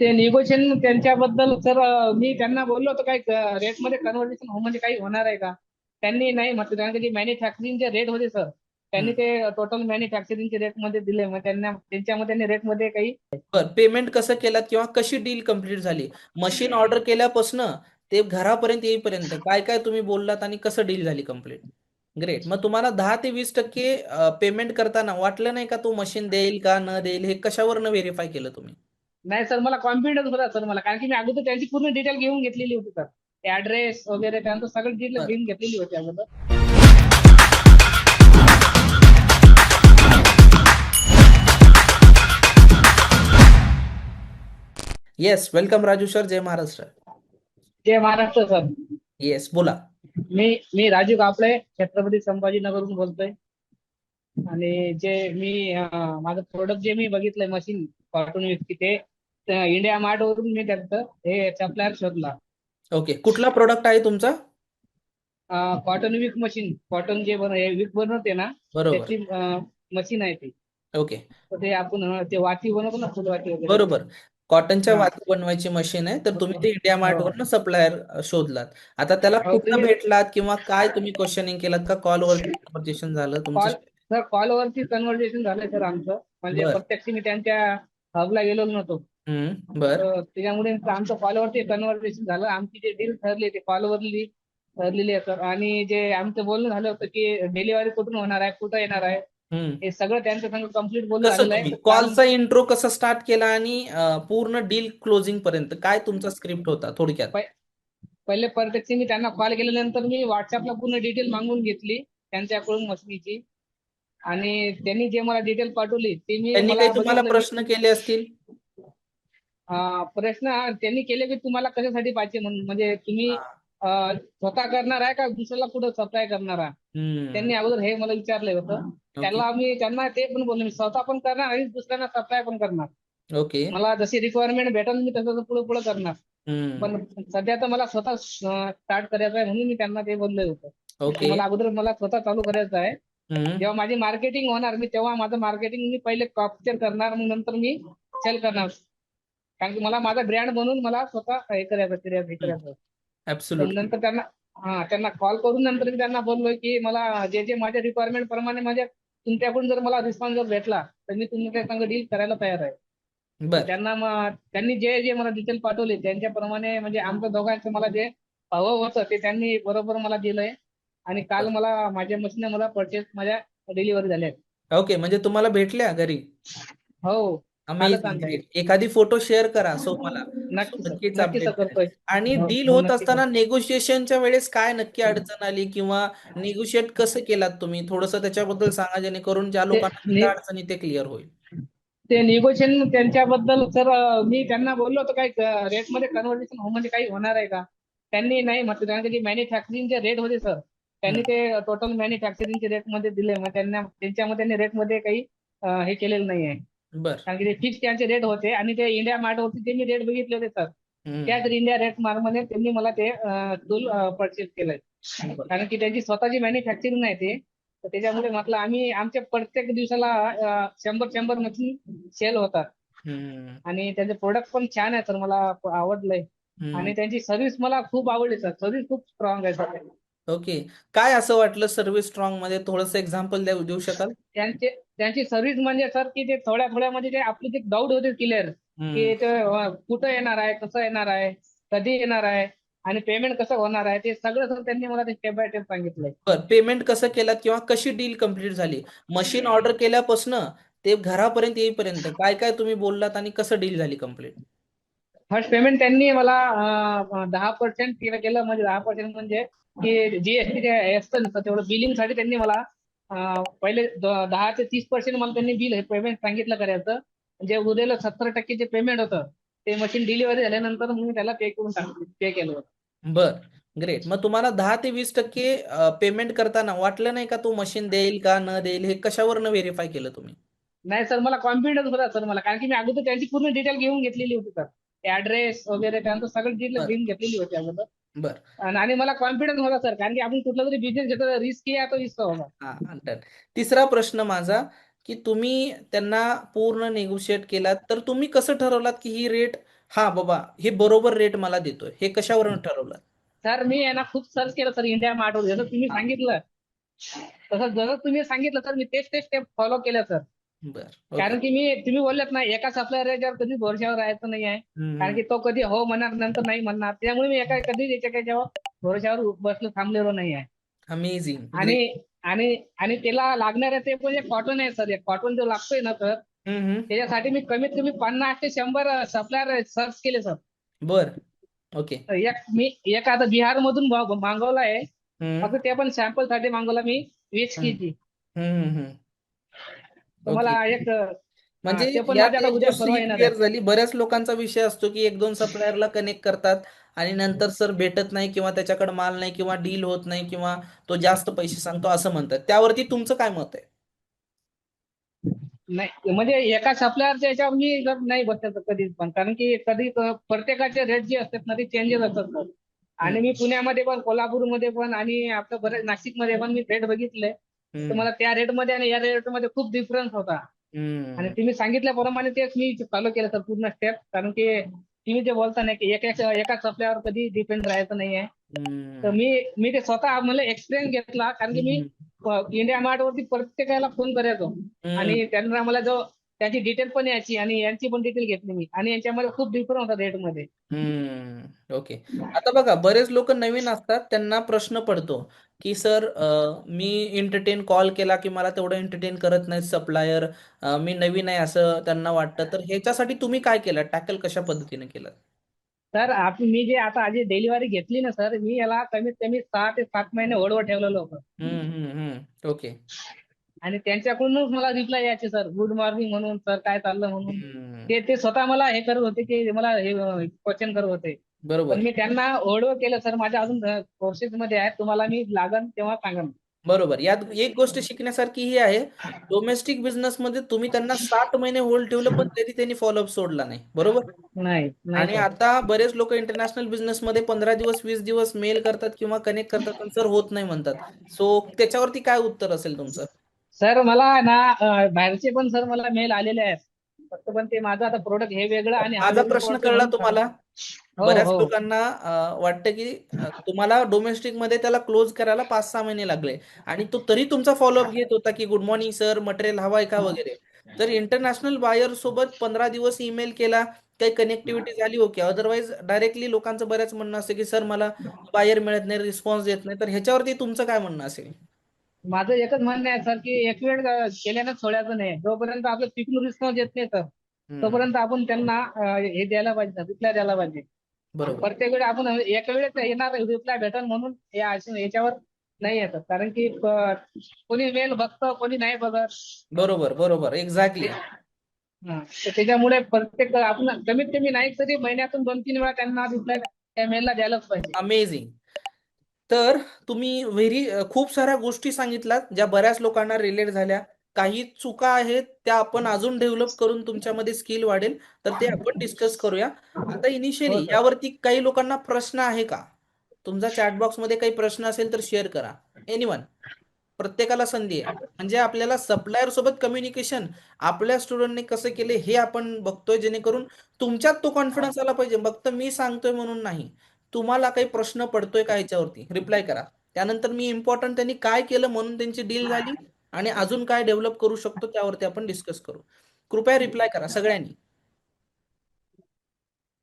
ते निगोशिएशन त्यांच्याबद्दल सर मी त्यांना बोललो होतो काही रेटमध्ये कन्व्हर्सेशन हो म्हणजे काही होणार आहे का? त्यांनी नाही म्हटलं कारण की मॅन्युफॅक्चरिंगचे रेट होते सर त्यांनी ते टोटल मॅन्युफॅक्चरिंगचे रेटमध्ये दिले मग त्यांना त्यांच्यामध्ये रेटमध्ये काही पेमेंट कसं केलं किंवा कशी डील कंप्लीट झाली? मशीन ऑर्डर केल्यापासून ते घरापर्यंत येईपर्यंत काय काय तुम्ही बोललात आणि कसं डील झाली कंप्लीट ग्रेट मग तुम्हाला दहा ते वीस टक्के पेमेंट करताना वाटलं नाही का तो मशीन देईल का न देईल? हे कशावरनं व्हेरीफाय केलं तुम्ही? नाही सर मला कॉन्फिडन्स होता सर मला. कारण की मी अगोदर त्यांची पूर्ण डिटेल घेऊन घेतलेली होती सर. ऍड्रेस वगैरे त्यांचं सगळं डिटेल. घेऊन घेतलेली होती अगोदर. येस वेलकम राजू सर जय महाराष्ट्र जय महाराष्ट्र सर येस बोला. मी मी राजू कापळे छत्रपती संभाजीनगरहून बोलतोय. आणि जे मी माझं प्रोडक्ट जे मी बघितलंय मशीन कॉटन विस्की ते इंडिया मार्ट वरून मी त्याचं हे सप्लायर शोधला. ओके कुठला प्रोडक्ट आहे तुमचा? कॉटन विक मशीन कॉटन जे बन विक बनवते ना बरोबर. त्याची मशीन आहे ती. ओके ते आपण ते वाती बनवतो ना फुलवाती वगैरे. बरोबर. कॉटनच्या हा. वाती बनवायची मशीन आहे तर तुम्ही ते इंडिया हो. मार्ट वरनं सप्लायर शोधलात. आता त्याला हो, कुठं भेटलात किंवा काय तुम्ही क्वेश्चनिंग केलात का? कॉलवर कन्व्हर्सेशन झालं तुमचं? कॉल सर कॉलवरती कन्व्हर्सेशन झालंय सर आमचं. म्हणजे. प्रत्यक्ष मी त्यांच्या हबला गेलो नव्हतो. हम्म बर. तर त्याच्यामुळे आमचं कॉलवरती कन्व्हर्सेशन झालं. आमची जे डील ठरली ते कॉलवरली ठरलेली आहे सर आणि जे आमचं बोलणं झालं होतं की डिलिव्हरी कुठून होणार आहे कुठं येणार आहे हम्म. हे सगळं त्यांचं संग कंप्लीट बोलणं कसं झालेलं तुम्ही आहे कॉलचा इंट्रो कसा स्टार्ट केला आणि अं, पूर्ण डील क्लोजिंग पर्यंत काय तुमचा स्क्रिप्ट होता थोडक्यात? पहिले प्रत्यक्ष मी त्यांना कॉल केल्यानंतर मी व्हॉट्सअपला पूर्ण डिटेल मागून घेतली त्यांच्याकडून मशीनीची. आणि त्यांनी जे मला डिटेल पाठवली ते मी त्यांनी मला काही तुम्हाला बघितलं. प्रश्न केले असतील? अं, प्रश्न हा त्यांनी केले की तुम्हाला कशासाठी पाहिजे म्हणून? म्हणजे तुम्ही अं, स्वतः करणार आहे का दुसऱ्याला कुठं सप्लाय करणार आहे? हम्म. त्यांनी अगोदर हे मला विचारलं होतं. त्याला मी त्यांना ते पण बोललो मी स्वतः पण करणार आणि दुसऱ्यांना सप्लाय पण करणार. ओके. मला जशी रिक्वायरमेंट भेटेल मी तसं पुढे पुढे करणार. हम्म. पण सध्या तर मला स्वतः स्टार्ट करायचं आहे म्हणून मी त्यांना ते बोललो होतं. ओके. मला अगोदर मला स्वतः चालू करायचं आहे. हम्म. जेव्हा माझी मार्केटिंग होणार मी तेव्हा माझं मार्केटिंग मी पहिले कॉपचर करणार मग नंतर मी सेल करणार. कारण की मला माझा ब्रँड बनवून मला स्वतः हे करायचं हे करायचं नंतर त्यांना हा त्यांना कॉल करून नंतर मी त्यांना बोललोय की मला जे जे माझ्या रिक्वायरमेंट प्रमाणे माझ्या तुमच्याकडून जर मला रिस्पॉन्स जर भेटला तर मी तुमच्या संग डील करायला तयार आहे. त्यांना त्यांनी जे जे मला डिटेल पाठवले त्यांच्याप्रमाणे म्हणजे आमच्या दोघांचं मला जे हवं होतं ते त्यांनी बरोबर मला दिलंय. आणि काल मला माझ्या मशीन मला परचेस माझ्या डिलिव्हरी झाल्या आहेत. ओके म्हणजे तुम्हाला भेटल्या घरी? हो. एखादी फोटो शेअर करा सो मला. नक्कीच update आणि हो, डील हो, होत नक्की असताना नेगोशिएशनच्या वेळेस काय नक्की अडचण आली किंवा निगोशिएट कसं केलात तुम्ही? थोडंसं त्याच्याबद्दल सांगा जेणेकरून ज्या लोकांना अडचणी ते क्लिअर होईल. ते निगोशिएशन त्यांच्याबद्दल सर मी त्यांना बोललो होतो काही रेटमध्ये कन्व्हर्सेशन म्हणजे काही होणार आहे का? त्यांनी नाही म्हटलं कारण की मॅन्युफॅक्चरिंगचे रेट होते सर त्यांनी ते टोटल मॅन्युफॅक्चरिंगचे रेटमध्ये दिले मग त्यांना त्यांच्यामध्ये रेटमध्ये काही हे केलेलं नाही आहे बर. कारण की ते फिक्स त्यांचे रेट होते आणि ते इंडिया मार्ट वरती ते मी रेट बघितले होते सर. त्याच इंडिया रेट मार्टमध्ये त्यांनी मला ते टूल परचेस केलंय. कारण की त्यांची स्वतःची मॅन्युफॅक्चरिंग आहे ते. तर त्याच्यामुळे म्हटलं आम्ही आमच्या प्रत्येक दिवसाला शंभर शंभर मशीन सेल होतात. आणि त्यांचे प्रोडक्ट पण छान आहे सर मला आवडलंय. आणि त्यांची सर्व्हिस मला खूप आवडली सर सर्व्हिस खूप स्ट्रॉंग आहे सर ओके. काय असं वाटलं सर्व्हिस स्ट्रॉंगमध्ये? थोडंसं एक्झाम्पल देऊ शकाल? त्यांचे त्यांची सर्व्हिस म्हणजे सर की ते थोड्या थोड्या म्हणजे ते आपले ते डाऊट होते क्लिअर. की ते कुठं येणार आहे कसं येणार आहे कधी येणार आहे आणि पेमेंट कसं होणार आहे ते सगळं सर त्यांनी मला ते स्टेप बाय स्टेप सांगितलंय. पेमेंट कसं केलात किंवा कशी डील कंप्लीट झाली? मशीन ऑर्डर केल्यापासून ते घरापर्यंत येईपर्यंत काय काय तुम्ही बोललात आणि कसं डील झाली कंप्लीट फर्स्ट पेमेंट त्यांनी मला दहा पर्सेंट केलं म्हणजे दहा पर्सेंट म्हणजे की जीएसटी जे तेवढं बिलिंगसाठी त्यांनी मला पहिले दहा ते तीस पर्सेंट मला त्यांनी बिल पेमेंट सांगितलं करायचं. जे उरलेलं सत्तर टक्के जे पेमेंट होतं ते मशीन डिलिव्हरी झाल्यानंतर मी त्याला पे करून पे केलं होतं. बर ग्रेट मग तुम्हाला दहा ते वीस टक्के पेमेंट करताना वाटलं नाही का तो मशीन देईल का न देईल? हे कशावरनं व्हेरीफाय केलं तुम्ही? नाही सर मला कॉन्फिडन्स होता सर मला. कारण की मी अगोदर त्यांची पूर्ण डिटेल घेऊन घेतलेली होती सर. ऍड्रेस वगैरे त्यांचं सगळं डिटेल. घेऊन घेतलेली होती अगोदर. बर. आणि आणि मला कॉन्फिडन्स होता सर कारण की आपण कुठला तरी बिझनेस घेतो रिस्क आहे तो रिस्क होगा हा डन तिसरा प्रश्न माझा की तुम्ही त्यांना पूर्ण नेगोशिएट केलात तर तुम्ही कसं ठरवलात की ही रेट हा बाबा हे बरोबर रेट मला देतोय हे कशावरून ठरवलं सर मी आहे ना खूप सर्च केलं सर इंडिया मार्टवर जसं तुम्ही सांगितलं तसं जसं तुम्ही सांगितलं सर मी तेच तेच स्टेप फॉलो केलं सर बर कारण की मी तुम्ही बोललात ना एका सप्लायर याच्यावर कधी भरोशावर राहायचं नाही आहे. कारण की तो कधी हो म्हणणार नंतर नाही म्हणणार. त्यामुळे मी एका कधी याच्या याच्यावर भरोशावर बसलो थांबलेलो नाही आहे. अमेझिंग आणि आणि आणि त्याला लागणारे ते म्हणजे कॉटन आहे सर. कॉटन जो लागतोय ना सर त्याच्यासाठी मी कमीत कमी पन्नास ते शंभर सप्लायर सर्च केले सर. बर ओके. एक मी एक आता बिहार मधून मागवला आहे. फक्त ते पण सॅम्पलसाठी मागवला मी वीस. केजी. मला एक म्हणजे क्लिअर. झाली. बऱ्याच लोकांचा विषय असतो की एक दोन सप्लायरला कनेक्ट करतात आणि नंतर सर भेटत नाही किंवा त्याच्याकडे माल नाही किंवा डील होत नाही किंवा तो जास्त पैसे सांगतो असं म्हणतात. त्यावरती तुमचं काय मत आहे? नाही म्हणजे एका सप्लायरच्या याच्यावर मी जर नाही बसत कधीच पण. कारण की कधी प्रत्येकाचे रेट जे असतात ना ते चेंजेस असतात आणि मी पुण्यामध्ये पण कोल्हापूरमध्ये पण आणि आपलं बरेच नाशिकमध्ये पण मी रेट बघितले मला त्या रेटमध्ये आणि या रेटमध्ये खूप डिफरन्स होता. आणि तुम्ही सांगितल्याप्रमाणे तेच मी फॉलो केलं सर पूर्ण स्टेप कारण की तुम्ही जे बोलता ना की एका एका सप्लायवर कधी डिपेंड राहायचं नाही आहे तर मी मी ते स्वतः मला एक्सपिरियन्स घेतला. कारण की मी इंडिया मार्ट वरती प्रत्येकाला फोन करायचो. आणि त्यांना मला जो त्याची डिटेल पण यायची आणि यांची पण डिटेल घेतली मी. आणि यांच्यामध्ये खूप डिफरन्स होता रेटमध्ये. हम्म, ओके आता बघा बरेच लोक नवीन असतात त्यांना प्रश्न पडतो की सर मी एंटरटेन कॉल केला की मला तेवढं एंटरटेन करत नाही सप्लायर मी नवीन आहे असं त्यांना वाटतं. तर ह्याच्यासाठी तुम्ही काय केलं? टॅकल कशा पद्धतीने केलं? आपण मी जे आता आधी डिलिव्हरी घेतली ना सर मी याला कमीत कमी सहा ते सात महिने होल्डवर ठेवलेलं होतं. हम्म, हम्म, हम्म, ओके आणि त्यांच्याकडूनच मला रिप्लाय यायचे सर गुड मॉर्निंग म्हणून सर काय चाललं? म्हणून. ते ते स्वतः मला हे करत होते की मला हे क्वेश्चन करत होते. बरोबर. मी त्यांना ओढव केलं सर माझ्या अजून कोर्सेस मध्ये आहे तुम्हाला मी लागन तेव्हा सांगन. बरोबर. यात एक गोष्ट शिकण्यासारखी ही आहे. डोमेस्टिक बिझनेस मध्ये तुम्ही त्यांना सात महिने होल्ड ठेवलं पण तरी त्यांनी फॉलोअप सोडला नाही. बरोबर? नाही आणि. आता बरेच लोक इंटरनॅशनल बिझनेस मध्ये पंधरा दिवस वीस दिवस मेल करतात किंवा कनेक्ट करतात पण सर होत नाही म्हणतात. सो त्याच्यावरती काय उत्तर असेल तुमचं? सर मला ना अं, बाहेरचे पण सर मला मेल आलेले आहेत. फक्त पण ते माझं आता प्रोडक्ट हे वेगळं आणि हा माझा वेगळा प्रश्न product कळला म्हणून- तुम्हाला? हो बऱ्याच हो. लोकांना अं, वाटतं की अं, तुम्हाला डोमेस्टिकमध्ये त्याला क्लोज करायला पाच सहा महिने लागले. आणि तो तरी तुमचा फॉलोअप घेत होता की गुड मॉर्निंग सर मटेरियल हवाय का? वगैरे. तर इंटरनॅशनल बायर सोबत पंधरा दिवस ईमेल केला. काही कनेक्टिव्हिटी झाली ओके अदरवाईज डायरेक्टली लोकांचं बऱ्याच म्हणणं असतं की सर मला बायर मिळत नाही रिस्पॉन्स देत नाही. तर ह्याच्यावरती तुमचं काय म्हणणं असेल? माझं एकच म्हणणं आहे सर की एक वेळ केल्यानं सोडायचं नाही. जोपर्यंत आपलं तिकडून रिस्पॉन्स येत नाही सर तोपर्यंत आपण त्यांना अं, हे द्यायला पाहिजे रिप्लाय द्यायला पाहिजे. बरोबर. प्रत्येक वेळी आपण एका वेळेस येणार रिप्लाय भेटल म्हणून हे असे- याच्यावर नाही येतात कारण की कोणी मेल बघतं कोणी नाही बघत. बरोबर बरोबर. एक्झॅक्टली हा. तर त्याच्यामुळे प्रत्येक आपण कमीत कमी नाही तरी महिन्यातून दोन तीन वेळा त्यांना रिप्लाय त्या मेलला द्यायलाच पाहिजे. अमेझिंग तर तुम्ही व्हेरी खूप साऱ्या गोष्टी सांगितल्यात ज्या बऱ्याच लोकांना रिलेट झाल्या. काही चुका आहेत त्या आपण अजून डेव्हलप करून तुमच्यामध्ये स्किल वाढेल तर ते आपण डिस्कस करूया. आता हो इनिशियली सर. यावरती काही लोकांना प्रश्न आहे का? तुमचा चॅटबॉक्समध्ये काही प्रश्न असेल तर शेअर करा. एनिवन प्रत्येकाला संधी आहे. म्हणजे आपल्याला सप्लायर सोबत कम्युनिकेशन आपल्या स्टुडंटने कसं केले हे आपण बघतोय जेणेकरून तुमच्यात तो कॉन्फिडन्स आला पाहिजे. फक्त मी सांगतोय म्हणून नाही. तुम्हाला काही प्रश्न पडतोय का ह्याच्यावरती? रिप्लाय करा. त्यानंतर मी इम्पॉर्टंट त्यांनी काय केलं म्हणून त्यांची डील झाली आणि अजून काय डेव्हलप करू शकतो त्यावरती आपण डिस्कस करू. कृपया रिप्लाय करा सगळ्यांनी.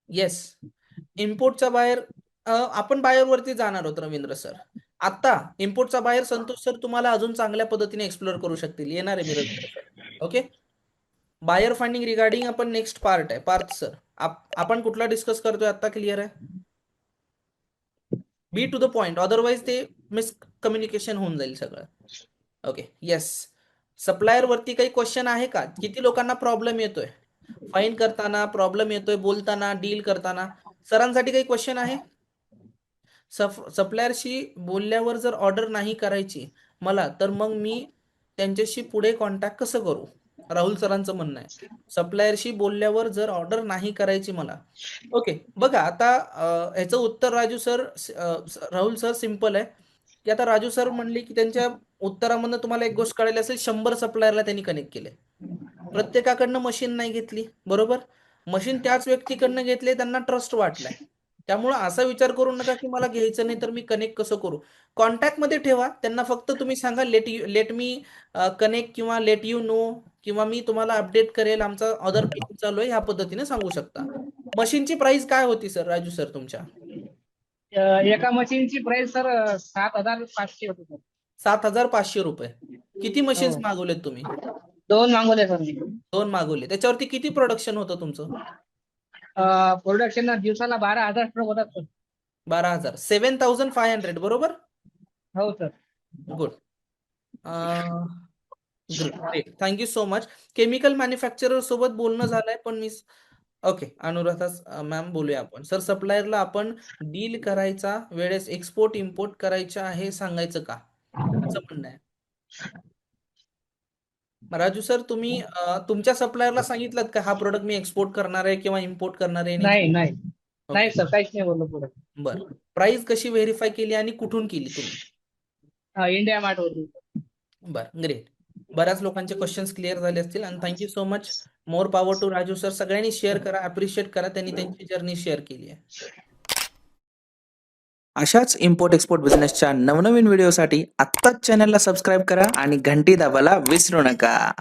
येस इम्पोर्टचा बाहेर आपण बाहेरवरती जाणार आहोत रवींद्र सर. आता इम्पोर्टचा बाहेर संतोष सर तुम्हाला अजून चांगल्या पद्धतीने एक्सप्लोर करू शकतील. येणार आहे मी Ravindra sir. Okay buyer finding regarding आपण नेक्स्ट पार्ट आहे. पार्थ सर आपण कुठला डिस्कस करतोय? आता क्लिअर आहे? Be to the point otherwise ते मिस कम्युनिकेशन होऊन जाईल सगळं. ओके येस सप्लायर वरती काही क्वेश्चन आहे का? किती लोकांना प्रॉब्लेम येतोय? फाईन करताना प्रॉब्लेम येतोय बोलताना डील करताना. सरांसाठी काही क्वेश्चन आहे? सप्लायरशी बोलल्यावर जर ऑर्डर नाही करायची मला तर मग मी त्यांच्याशी पुढे कॉन्टॅक्ट कसं करू? राहुल सरांचं म्हणणं आहे. सप्लायरशी बोलल्यावर जर ऑर्डर नाही करायची मला. ओके बघा आता ह्याचं उत्तर Raju sir Rahul sir simple आहे. की आता राजू सर म्हणले की त्यांच्या उत्तरामधनं तुम्हाला एक गोष्ट कळाली असेल शंभर सप्लायरला त्यांनी कनेक्ट केले प्रत्येकाकडनं मशीन नाही घेतली बरोबर? मशीन त्याच व्यक्तीकडनं घेतले त्यांना ट्रस्ट वाटलाय. त्यामुळे असा विचार करू नका की मला घ्यायचं नाही तर मी कनेक्ट कसं करू. कॉन्टॅक्टमध्ये ठेवा. त्यांना फक्त तुम्ही सांगा let you let me connect किंवा लेट यू नो किंवा मी तुम्हाला अपडेट करेल. आमचा अदर पेमेंट चालू आहे. ह्या पद्धतीने सांगू शकता. मशीनची प्राइस काय होती सर राजू सर तुमच्या? एका मशीनची प्राइस सर सात हजार पाचशे होती सर. सात हजार पाचशे रुपये. किती मशीन्स हो. मागवलेत तुम्ही? दोन मागवले सर दोन मागवले. त्याच्यावरती किती प्रोडक्शन होतं तुमचं? प्रोडक्शन दिवसाला बारा हजार स्ट्रोक होतात सर. बारा हजार. सेव्हन थाउजंड फाय हंड्रेड बरोबर? हो sir. Good. Great thank you so much chemical manufacturer सोबत बोलणं झालंय पण मी ओके अनुराधा मॅम बोलूया आपण. सर सप्लायरला आपण डील करायचा वेळेस एक्सपोर्ट इम्पोर्ट करायचं आहे सांगायचं का? असं म्हणणं आहे. राजू सर तुम्ही अं, तुमच्या सप्लायरला सांगितलं का हा प्रोडक्ट मी एक्सपोर्ट करणार आहे किंवा इम्पोर्ट करणार आहे? नाही नाही. नाही सर काहीच नाही बोललो पुढे. बरं. प्राइस कशी व्हेरीफाय केली आणि कुठून केली तुम्ही? इंडिया मार्ट होती बरं ग्रेट बऱ्याच लोकांचे क्वेश्चन्स क्लिअर झाले असतील आणि thank you so much more power to Raju sir. सगळ्यांनी शेअर करा अप्रिशिएट करा. त्यांनी त्यांची जर्नी शेअर केली आहे. अशाच इम्पोर्ट एक्सपोर्ट बिझनेसच्या नवनवीन व्हिडिओसाठी आत्ताच चॅनलला सबस्क्राईब करा आणि घंटी दाबायला विसरू नका.